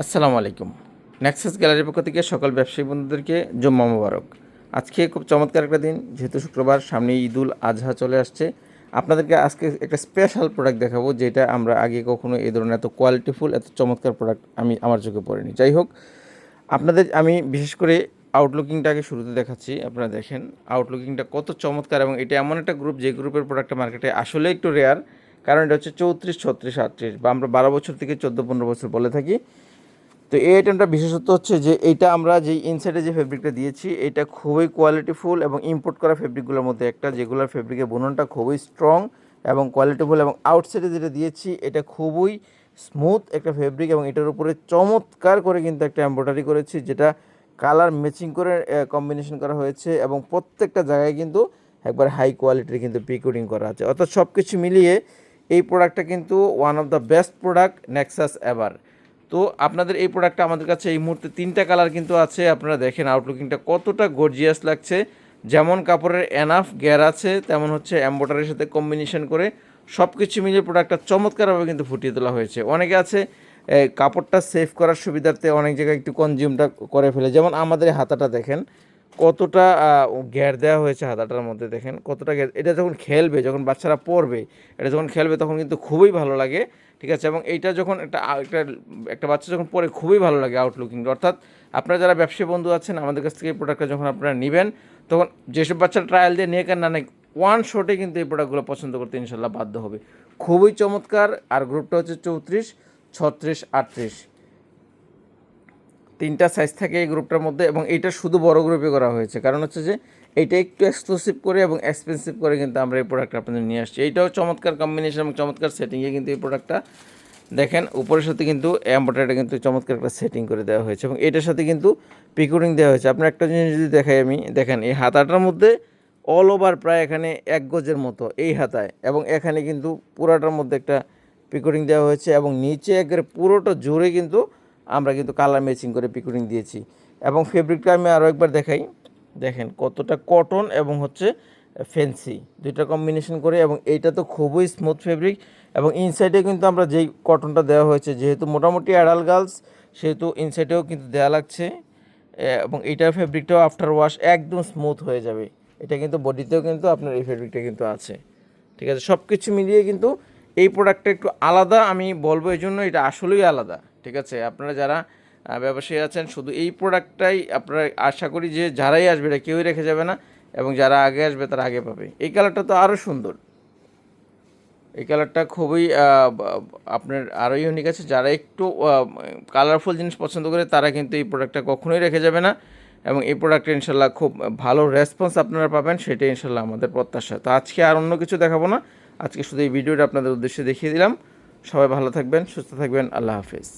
আসসালামু আলাইকুম। নেক্সাস গ্যালারির পক্ষ থেকে সকল ব্যবসায়ী বন্ধুদেরকে জম্মা মোবারক। আজকে খুব চমৎকার একটা দিন, যেহেতু শুক্রবার সামনে ঈদুল আজহা চলে আসছে। আপনাদেরকে আজকে একটা স্পেশাল প্রোডাক্ট দেখাবো, যেটা আমরা আগে কখনো এই ধরনের এত কোয়ালিটিফুল এত চমৎকার প্রোডাক্ট আমি আমার চোখে পড়িনি। যাই হোক, আপনাদের, আমি বিশেষ করে আউটলুকিংটাকে শুরুতে দেখাচ্ছি, আপনারা দেখেন। আউটলুকিংটা কত চমৎকার এবং এটা এমন একটা গ্রুপ যে গ্রুপের প্রোডাক্টটা মার্কেটে আসলে একটু রেয়ার কারণ এটা হচ্ছে চৌত্রিশ, ছত্রিশ, আটত্রিশ, বা আমরা বারো বছর থেকে চোদ্দ, পনেরো বছর বলে থাকি। তো এই আইটেমটা বিশেষত্ব হচ্ছে যে এইটা আমরা যেই ইনসাইডে যে ফেব্রিকটা দিয়েছি, এটা খুবই কোয়ালিটিফুল এবং ইম্পোর্ট করা ফেব্রিকগুলোর মধ্যে একটা, যেগুলোর ফেব্রিকের বুননটা খুবই স্ট্রং এবং কোয়ালিটিফুল এবং আউটসাইডে যেটা দিয়েছি, এটা খুবই স্মুথ একটা ফেব্রিক এবং এটার উপরে চমৎকার করে কিন্তু একটা এমব্রয়ডারি করেছি, যেটা কালার ম্যাচিং করে কম্বিনেশন করা হয়েছে এবং প্রত্যেকটা জায়গায় কিন্তু একবার হাই কোয়ালিটির কিন্তু পিকোডিং করা আছে। অর্থাৎ সব কিছু মিলিয়ে এই প্রোডাক্টটা কিন্তু one of the best product Nexus ever তো আপনাদের এই প্রোডাক্টটা আমাদের কাছে এই মুহূর্তে তিনটা কালার কিন্তু আছে। আপনারা দেখেন আউটলুকিংটা কতটা গর্জিয়াস লাগছে। যেমন কাপড়ের এনাফ গ্যার আছে, তেমন হচ্ছে অ্যাম্বোটারের সাথে কম্বিনেশন করে সব কিছু মিলে প্রোডাক্টটা চমৎকারভাবে কিন্তু ফুটিয়ে তোলা হয়েছে। অনেকে আছে কাপড়টা সেভ করার সুবিধার্থে অনেক জায়গায় একটু কনজিউমটা করে ফেলে। যেমন আমাদের হাতাটা দেখেন কতটা গ্যার দেওয়া হয়েছে হাতাটার মধ্যে দেখেন, কতটা গ্যার এটা যখন খেলবে, যখন বাচ্চারা পড়বে, এটা যখন খেলবে তখন কিন্তু খুবই ভালো লাগে, ঠিক আছে? এবং এইটা যখন একটা একটা একটা বাচ্চা যখন পরে খুবই ভালো লাগে আউটলুকিং অর্থাৎ আপনারা যারা ব্যবসায়ী বন্ধু আছেন, আমাদের কাছ থেকে এই প্রোডাক্টটা যখন আপনারা নেবেন, তখন যেসব বাচ্চারা ট্রায়াল দিয়ে নিয়ে কেন না নেই ওয়ান শটে কিন্তু এই প্রোডাক্টগুলো পছন্দ করতে ইনশাল্লাহ বাধ্য হবে। খুবই চমৎকার, আর গ্রুপটা হচ্ছে চৌত্রিশ, ছত্রিশ, আটত্রিশ। তিনটা সাইজ থাকে এই গ্রুপটার মধ্যে এবং এইটা শুধু বড় গ্রুপে করা হয়েছে। কারণ হচ্ছে যে, এইটা একটু এক্সক্লুসিভ করে এবং এক্সপেন্সিভ করে কিন্তু আমরা এই প্রোডাক্টটা আপনাদের নিয়ে আসছি। এইটাও চমৎকার কম্বিনেশন এবং চমৎকার সেটিংয়ে কিন্তু এই প্রোডাক্টটা দেখেন, উপরের সাথে কিন্তু এম্বয়ডারিটা কিন্তু চমৎকার একটা সেটিং করে দেওয়া হয়েছে এবং এটার সাথে কিন্তু পিকুরিং দেওয়া হয়েছে। আপনার একটা জিনিস যদি দেখাই আমি, দেখেন এই হাতাটার মধ্যে অল ওভার প্রায় এখানে এক গজের মতো এই হাতায় এবং এখানে কিন্তু পুরাটার মধ্যে একটা পিকুরিং দেওয়া হয়েছে এবং নিচে একেবারে পুরোটা জুড়ে কিন্তু আমরা কিন্তু কালার ম্যাচিং করে পিকুরিং দিয়েছি। এবং ফেব্রিকটা আমি আরও একবার দেখাই। দেখেন কতটা কটন এবং হচ্ছে ফেন্সি দুইটা কম্বিনেশন করে এবং এইটা তো খুবই স্মুথ ফেব্রিক এবং ইনসাইডে কিন্তু আমরা যেই কটনটা দেওয়া হয়েছে, যেহেতু মোটামুটি অ্যাডাল গার্লস সেহেতু ইনসাইডেও কিন্তু দেওয়া লাগছে। এবং এইটার ফেব্রিকটাও আফটার ওয়াশ একদম স্মুথ হয়ে যাবে। এটা কিন্তু বডিতেও কিন্তু আপনার এই ফেব্রিকটা কিন্তু আছে। ঠিক আছে? সব কিছু মিলিয়ে কিন্তু এই প্রোডাক্টটা একটু আলাদা আমি বলব এই জন্য এটা আসলেই আলাদা। ঠিক আছে? আপনারা যারা ব্যবসায়ী আছেন, শুধু এই প্রোডাক্টটাই আপনারা আশা করি যে যারাই আসবে এটা কেউই রেখে যাবে না এবং যারা আগে আসবে তারা আগে পাবে। এই কালারটা তো আরও সুন্দর। এই কালারটা খুবই আপনার আরও ইউনিক আছে। যারা একটু কালারফুল জিনিস পছন্দ করে তারা কিন্তু এই প্রোডাক্টটা কখনোই রেখে যাবে না এবং এই প্রোডাক্টটা ইনশাল্লাহ খুব ভালো রেসপন্স আপনারা পাবেন, সেটাই ইনশাল্লাহ আমাদের প্রত্যাশা। তো আজকে আর অন্য কিছু দেখাবো না। আজকে শুধু এই ভিডিওটা আপনাদের উদ্দেশ্যে দেখিয়ে দিলাম। সবাই ভালো থাকবেন, সুস্থ থাকবেন। আল্লাহ হাফিজ।